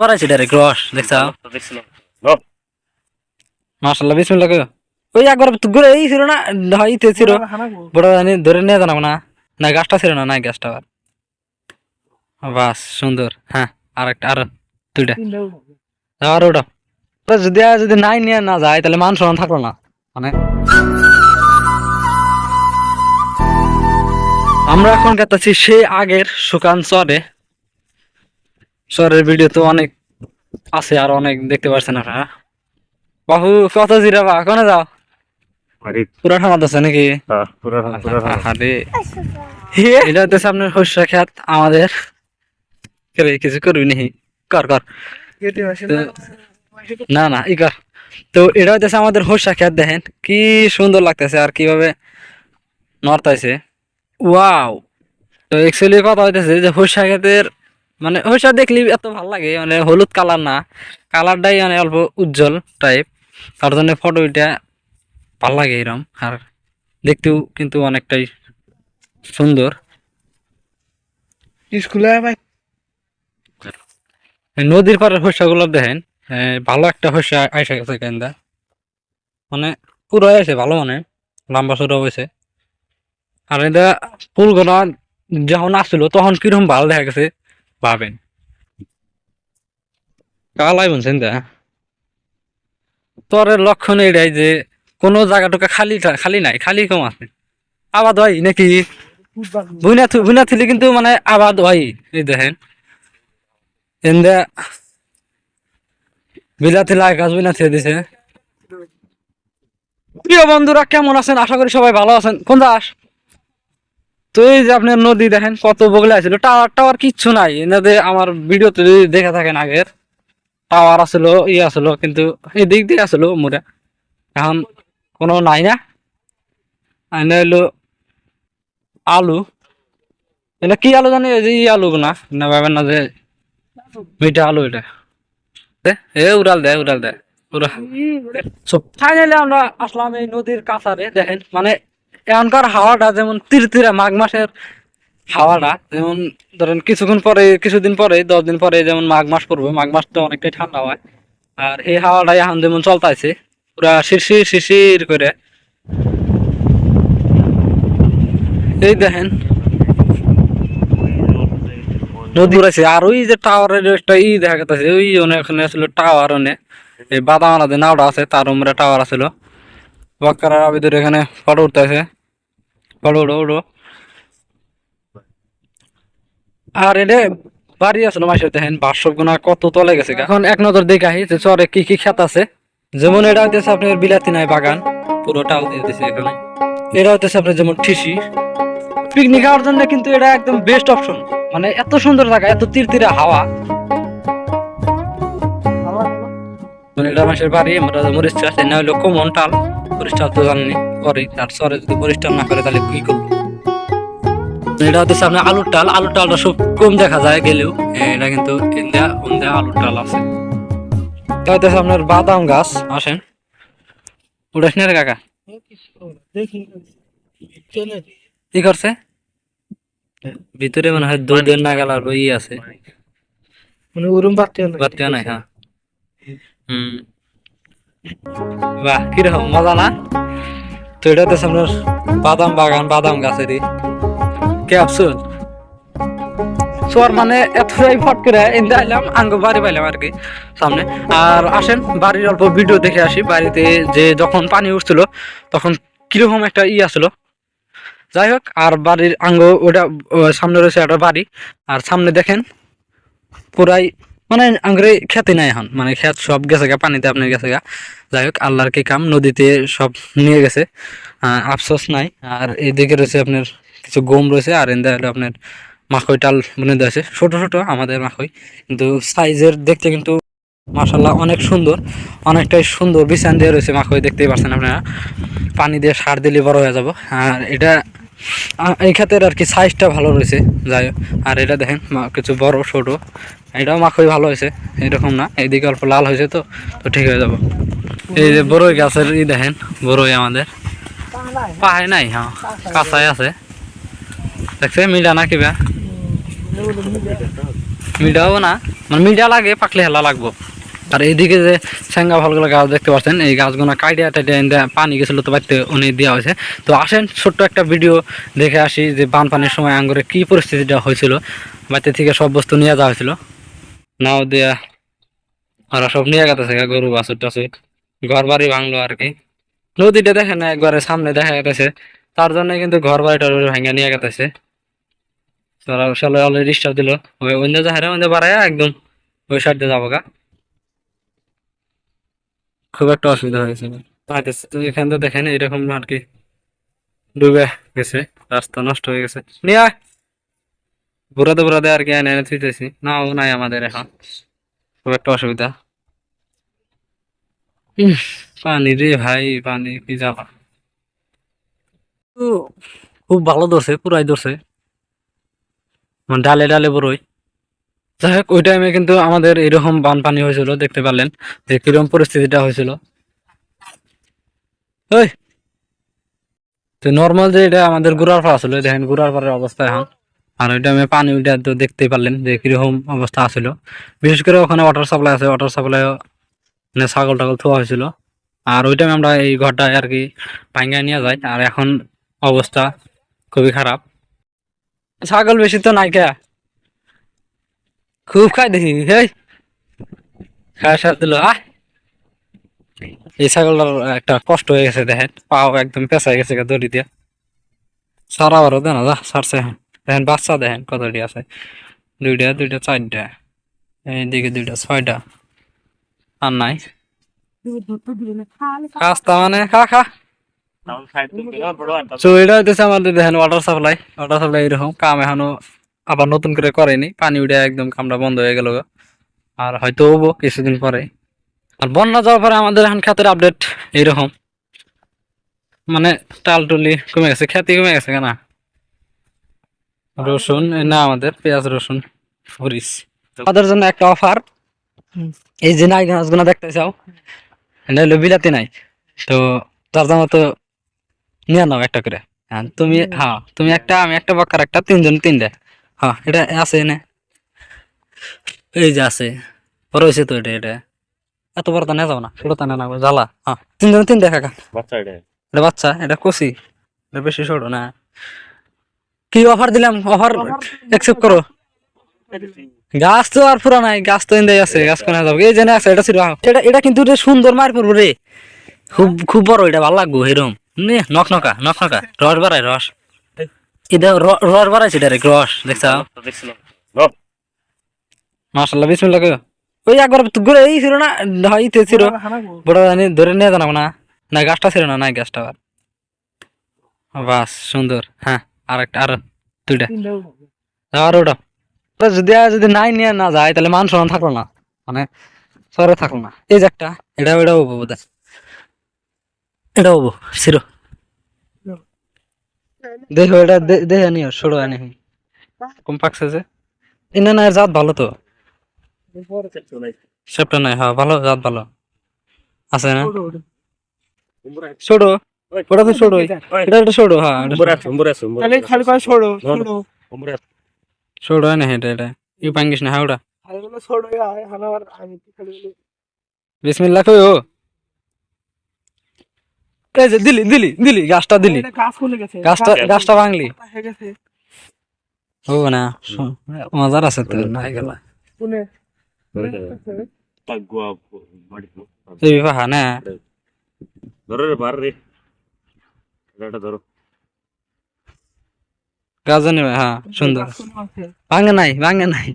বাড়াইছে ডাইরেক্ট রস দেখছ? দেখছিলাম মাশাল্লাহ বিসমিল্লাহ কই ওই একবার তো ঘুরে এই ছিল না হইতে ছিল। বড় জানি ধরে নিয়ে জানাব না। না গাছটা ছিল না নাই গাছটা আবার। বাস সুন্দর। হ্যাঁ আর একটা আর দুইটা। আর ওটা যদি আর যদি নাই নিয়ে না যায় তাহলে মান সম্মান থাকল না। মানে আমরা এখন গেতেছি সেই আগের সুকান চরে। চরের ভিডিও তো অনেক আছে আর অনেক দেখতে পাচ্ছেন আপনারা। বাহু কত জিরা বা কোনে যাও? পুরা ঠান্ডা আছে নাকি? হ্যাঁ পুরো পুরো আরে এটা হচ্ছে আপনার শস্য খেত আমাদের। কিছু করবি নাকি? কর কর। না না ই কর। তো এটা হইতেছে আমাদের হর্ষা খেত দেখেন। কি সুন্দর লাগতেছে আর কীভাবে নড়তাইছে ওয়াও। তো অ্যাকচুয়ালি কথা হইতেছে যে হর্ষা খেতের মানে হর্ষা দেখলি এত ভালো লাগে মানে হলুদ কালার না। কালারটাই মানে অল্প উজ্জ্বল টাইপ তার জন্য ফটো এটা ভালো লাগে এরকম আর দেখতেও কিন্তু অনেকটাই সুন্দর। স্কুলে ভাই নদীর পাড়ের হর্ষাগুলো দেখেন ভালো একটা হর্ষা আইসা গেছে কেন্দা মানে পুরো আছে ভালো মানে লম্বা সরু হয়েছে আর এটা ফুলগুলো যখন আসছিল তখন কীরকম ভালো দেখা গেছে। ভাবেন কালাই বলছেন দা তরের লক্ষণ এটাই যে কোনো জায়গাটুকু খালি খালি নাই খালি কম আছে। আবাদ হয় নাকি? বুনা বুনা থুলি কিন্তু মানে আবাদ হয় এই দেখেন। এন্দা বিলাতি লাই গাছ বিনা থুয়ে দিছে। প্রিয় বন্ধুরা কেমন আছেন? আশা করি সবাই ভালো আছেন। কোন দাস? তো এই যে আপনার নদী দেখেন কত বগলে আছিল টাওয়ার টাওয়ার কিচ্ছু নাই এনাদের আমার ভিডিওতে যদি দেখে থাকেন আগের টাওয়ার আসলো ই আসলো কিন্তু এই দিক দিয়ে আসলো মোরা এখন কোনো নাই না এনে হলো আলু এটা কি আলু জানি যে ই আলু না না ভাবেন না যে মিঠা আলু এটা এ উড়াল দে উড়াল দে উড়াল ফাইনালি আমরা আসলাম এই নদীর কাছারে দেখেন মানে এখনকার হাওয়াটা যেমন তিরতিরা মাঘ মাসের হাওয়াটা, যেমন ধরেন কিছুক্ষণ পরে, কিছুদিন পরে, দশ দিন পরে যেমন মাঘ মাস পড়বে, মাঘ মাস তো অনেকটাই ঠান্ডা হয়। আর এই হাওয়াটা এখন যেমন চলতেছে পুরা শিরশির শিরশির করে। এই দেখেন। নদী আর ওই যে টাওয়ারের একটা ই দেখা গেছে ওই ওখানে আসলে টাওয়ার অনেক এই বাদামালা যে নাওটা আছে, তার উপরে টাওয়ার আছিল এখানে ফটো উঠতেছে। ফটো উঠো উঠো আর এটা বাড়ি বাসব গুণা কত তলে গেছে এখন এক নজর দেখে আহি যে চরে কি কি আছে। যেমন এটা হইতেছে আপনার বিলাতি নাই বাগান। পুরো টাল দিয়ে দিতেছে এখানে। এটা হইতেছে আপনার যেমন ঠিসি। পিকনিক খাওয়ার জন্য কিন্তু এটা একদম বেস্ট অপশন মানে এত সুন্দর জায়গা, এত তীর হাওয়া। মানে এটা মাসের বাড়ি মরিচ চাষ না হলো কমন টাল। চাষ তো জানি করে আর সরে যদি টাল না করে তাহলে কি করব? এটা হচ্ছে সামনে আলুর টাল আলুর টালটা খুব কম দেখা যায় গেলেও। এটা কিন্তু আলুর টাল আছে। হচ্ছে আপনার বাদাম গাছ। আসেন। উঠাস না রে কাকা। কি করছে? ভিতরে মনে হয় দুই দিন না গেল আর আছে। মানে ওরম বাড়তে হলো বাচ্চা নাই হ্যাঁ। হুম। বাহ, কীরকম? মজা না? তো এটা আপনার বাদাম বাগান, বাদাম গাছেরই ক্যাপসুল সোয়ার মানে এতটাই ফট করে এনতে আইলাম, আঙ্গ বাড়ি পাইলাম আর কি, সামনে। আর আসেন, বাড়ির অল্প ভিডিও দেখে আসি। বাড়িতে যে যখন পানি উঠছিল, তখন কীরকম একটা ই আসলো যাই হোক, আর বাড়ির আঙ্গ ওটা সামনে রয়েছে একটা বাড়ি। আর সামনে দেখেন, পুরাই মানে আঙ্গুরে খেতে নাই এখন। মানে খেত সব গেছে গা, পানিতে আপনার গেছে গা। যাই হোক, আল্লাহর কি কাম, নদীতে সব নিয়ে গেছে। আফসোস নাই। আর এদিকে রয়েছে আপনার কিছু গম রয়েছে, আর এন্দা হলো আপনার মাখই টাল বুনে দেওয়া আছে। ছোটো, ছোট আমাদের মাখই। কিন্তু সাইজের দেখতে কিন্তু মাসাল্লাহ অনেক সুন্দর। অনেকটাই সুন্দর বিছান দিয়ে রয়েছে মাখই, দেখতেই পাচ্ছেন আপনারা। পানি দিয়ে সার দিলে বড় হয়ে যাব। আর এটা এই ক্ষেতের আর কি সাইজটা ভালো রয়েছে। যাই। আর এটা দেখেন কিছু বড়, ছোট। এটাও মাখই ভালো হয়েছে, এরকম না। এইদিকে অল্প লাল হয়েছে তো তো ঠিক হয়ে যাব। এই যে বড়ই গাছের ই দেখেন, বড়ই আমাদের। পাহাড় নাই হ্যাঁ কাঁচাই আছে। দেখছে মিলা না কিবা মিডিয়াও না মানে মিডিয়া লাগে, পাকলে হেলা লাগবো। আর এইদিকে যে স্যাঙ্গা ফলগুলো গাছ দেখতে পাচ্ছেন, এই গাছগুলো কাইডিয়া টাইডিয়া পানি গেছিল তো বাড়িতে উনি দেওয়া হয়েছে। তো আসেন, ছোট্ট একটা ভিডিও দেখে আসি যে বানপানির সময় আঙ্গুরে কি পরিস্থিতিটা হয়েছিল। বাড়িতে থেকে সব বস্তু নিয়ে যাওয়া হয়েছিল। নাও দেয়া, ওরা সব নিয়ে গেছে গরু, বাছুর, টাছুর। ঘর বাড়ি ভাঙলো আর কি। নদীটা দেখে না, একবারে সামনে দেখা গেছে তার জন্য কিন্তু ঘর বাড়িটা ভাঙা নিয়ে গেছে তারা অলরেডি স্টার দিল। ওই অন্য জাহারে অন্য বাড়ায় একদম ওই সাইড যাব গা। খুব একটা অসুবিধা হয়েছে পাইতেছে তো এখান থেকে দেখেন, এরকম আর কি ডুবে গেছে, রাস্তা নষ্ট হয়ে গেছে। নিয়ে বুড়াতে বুড়াতে আর কি এনে থুইতেছি। নাও নাই আমাদের এখন। খুব একটা অসুবিধা। পানি রে ভাই, পানি কি যাবা। খুব ভালো ধরছে, পুরাই ধরছে। মানে ডালে ডালে বড়ই যাই হোক ওই টাইমে কিন্তু আমাদের এরকম বানপানি হয়েছিল, দেখতে পারলেন যে কীরকম পরিস্থিতিটা হয়েছিল। তো নর্মাল যে এটা আমাদের গুড়ার পাড়া ছিল দেখেন গুড়ার পাড়ের অবস্থা এখন। আর ওই টাইমে পানি ওইটা তো দেখতেই পারলেন যে কীরকম অবস্থা আছিল বিশেষ করে ওখানে ওয়াটার সাপ্লাই আছে ওয়াটার সাপ্লাই মানে ছাগল টাগল থোয়া হয়েছিল। আর ওই টাইমে আমরা এই ঘরটায় আর কি ভাঙ্গায় নিয়ে যাই, আর এখন অবস্থা খুবই খারাপ। ছাগল বেশি তো নাই কে? খুব খাই দেখি হেই। খাওয়া সার দিল আহ। এই ছাগলটার একটা কষ্ট হয়ে গেছে দেখেন। পাও একদম পেঁচাই গেছে দড়ি দিয়ে। সারা বারো দেন যা সারছে। দেখেন বাচ্চা দেখেন কতটি আছে। দুইটা দুইটা চারটা। এইদিকে দুইটা ছয়টা। আর নাই। খাস্তা মানে খা খা। তো এটা হইতেছে আমাদের দেখেন ওয়াটার সাপ্লাই ওয়াটার সাপ্লাই এরকম কাম এখনও আবার নতুন করে করেনি পানি উঠে একদম কামটা বন্ধ হয়ে গেল আর হয়তো হব কিছুদিন পরে। আর বন্যা যাওয়ার পরে আমাদের এখন খাতের আপডেট এইরকম। মানে টাল টুলি কমে গেছে খ্যাতি কমে গেছে কেনা। রসুন না আমাদের পেঁয়াজ, রসুন, মরিচ। আমাদের জন্য একটা অফার এই যে নাই গাছগুলো দেখতে চাও হলো বিলাতি নাই। তো তার দাম তো নিয়ে নাও একটা করে। হ্যাঁ তুমি হ্যাঁ তুমি একটা, আমি একটা বাক্কার একটা, তিনজন তিনটা। হ্যাঁ এটা আছে এনে। এই যে আছে। রয়েছে তো এটা এটা। এত বড় তা না যাও না ছোট তা না জ্বালা। হ্যাঁ তিনজন তিনটা কাকা বাচ্চা এটা? এটা বাচ্চা এটা কষি এটা বেশি ছোট না। কি অফার দিলাম? অফার অ্যাকসেপ্ট করো। গাছ তো আর পুরা নাই গাছ তো এনে আছে গাছ কোনা যাব? এই জেনে আছে এটা ছিল। এটা এটা কিন্তু সুন্দর মার পড়ব রে। খুব খুব বড় এটা ভালো লাগবো এরম। নে নক নকা নক নকা রস বাড়াই রস। এটা র- রস বাড়াইছে ডাইরেক্ট রস দেখছ? দেখছিলাম বিসমিল্লাহ কইও। ওই একবার ঘুরে এই ছিল না হয় ইতে ছিল। বড় জানি ধরে নিয়ে জানাব না। না গাছটা ছিল না নাই গাছটা আবার। বাস সুন্দর। হ্যাঁ আর একটা আর দুইটা আর ওটা যদি আর যদি নাই নিয়ে না যায় তাহলে মান সম্মান থাকল না। মানে সরে থাকল না। এই যে একটা এটা এটা হব বোধ এটা হব শিরো দেখো এটা দে- দেখে নিও ছোড়ো আনি কম পাকছে যে এনে না জাত ভালো তো। সেপটা নাই হ্যাঁ ভালো জাত ভালো। আছে না? ছোট ওটা। তো এটা হ্যাঁ এটা উম্বরে তাহলে খালি করে হয় না এটা এটা। ইউ পাঙ্গিস না হ্যাঁ ওটা। খালি বিসমিল্লাহ কই ও এই যে দিলি দিলি দিলি গাছটা দিলি। গাছটা গাছটা ভাঙলি। ও না মজার আছে তো। নাই গেল। শুনে। তাগুয়া বাড়ি এই বিবাহ না? ধরো রে বার রে। এটা ধরো। গাছ হ্যাঁ সুন্দর। ভাঙে নাই ভাঙে নাই।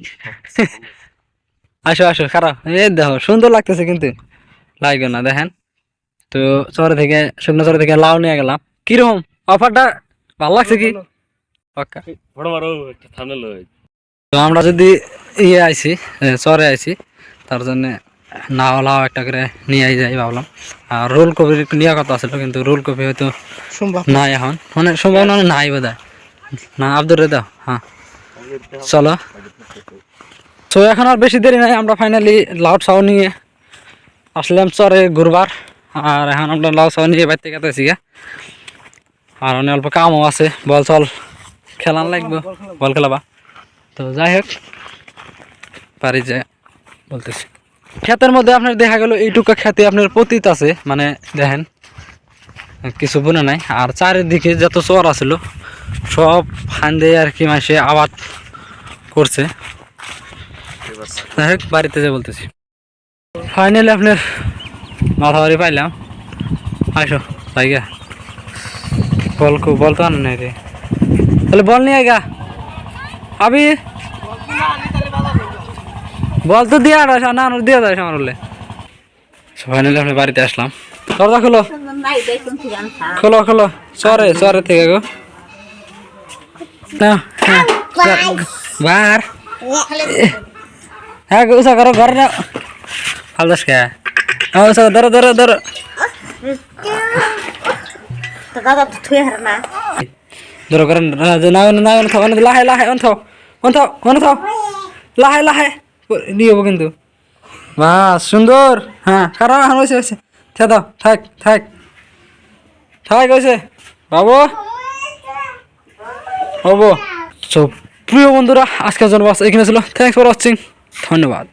আসো আসো খারাপ। এই দেখো সুন্দর লাগতেছে কিন্তু। লাগবে না দেখেন। তো চরে থেকে শুকনো চরে থেকে লাউ নিয়ে গেলাম। কীরকম? অফারটা ভালো লাগছে কি? তো আমরা যদি ইয়ে আইছি এ, চরে আইছি তার জন্য নাও লাও একটা করে নিয়ে যাই ভাবলাম। আর রোল কপি নিয়ে কথা আসলো কিন্তু রোল কপি হয়তো সম্ভব নাই এখন। মানে সম্ভাবনা নাই বোধ না আব্দুর রে দাও হ্যাঁ। চলো। তো এখন আর বেশি দেরি নাই আমরা ফাইনালি লাউড সাউ নিয়ে আসলাম চরে ঘুরবার। আর এখন আমরা লাউ সাউ নিয়ে বাড়িতে গেতেছি গা। আর অনেক অল্প কামও আছে, বল চল, খেলান লাগবে, বল খেলাবা। তো যাই হোক, পারি যে বলতেছি। ক্ষেতের মধ্যে আপনার দেখা গেল, এইটুকু খেতে আপনার পতিত আছে মানে দেখেন, কিছু বনে নাই। আর চারিদিকে যত চর আছিল, সব ফান্দে আর কি মাসে আবাদ করছে। যাই হোক, বাড়িতে যে বলতেছি। ফাইনালি আপনার মাথাবাড়ি পাইলাম। আসো ভাইগা বল কো, বল তো আন নাই রে। তাহলে বল নিয়ে গা। আবি। বল তো দিয়ে আড়াইশ না আনোর দিয়ে যাস আমার বলে ফাইনালি আপনি বাড়িতে আসলাম। দরজা খোলো। খোলো খোলো। চরে চরে থেকে গো। বার। হ্যাঁ গো উষা করো, ঘরে নাও ফালদাস কে? হ্যাঁ উষা ধরো ধরো ধরো ধরো লাহে লাহে লাহে লাহে। নিয়ে যাব কিন্তু। বাহ সুন্দর। হ্যাঁ কারণ হ্যাঁ হয়েছে হয়েছে। থে দাও থাক থাক। থাক হয়েছে। বাবু। হব সো প্রিয় বন্ধুরা আজকের জন্য বাস এখানে ছিল। থ্যাংকস ফর ওয়াচিং ধন্যবাদ।